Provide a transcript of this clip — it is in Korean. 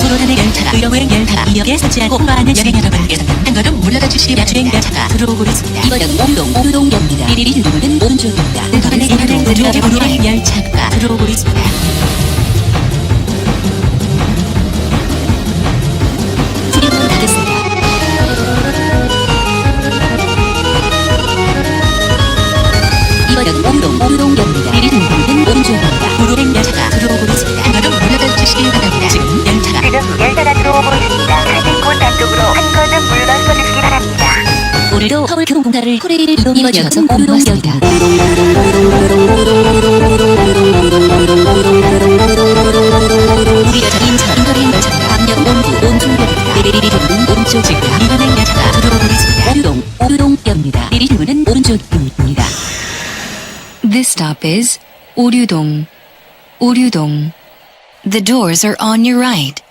도로단의 열차가 의료보행 열차가 이역에 설치하고 홍보하는 여행 여러분께서는 한 걸음 물러가 주시기 야주행 열차가 들어오고 있습니다. 이번역은 오동, 오동역입니다. 미리리 출구는 오른쪽입니다. 도로단의 이번엔 의료보행 열차가 들어오고 있습니다. 이번역은 오동, 오동역 안쪽으로 한 걸음 물러서 주시기 바랍니다. 오늘도 서울 교통공사를 코레일을 이동 이번역은 오동역입니다. 우리 여자 인천 인터레인 열차가 광역 온두 온중역입니다. 미리리 출구는 오른쪽 지금 이번행 열차가 들어오고 있습니다. 오유동, 오유동역입니다. 미리 출구는 오른쪽입니다. This stop is Oryudong. Oryudong. The doors are on your right.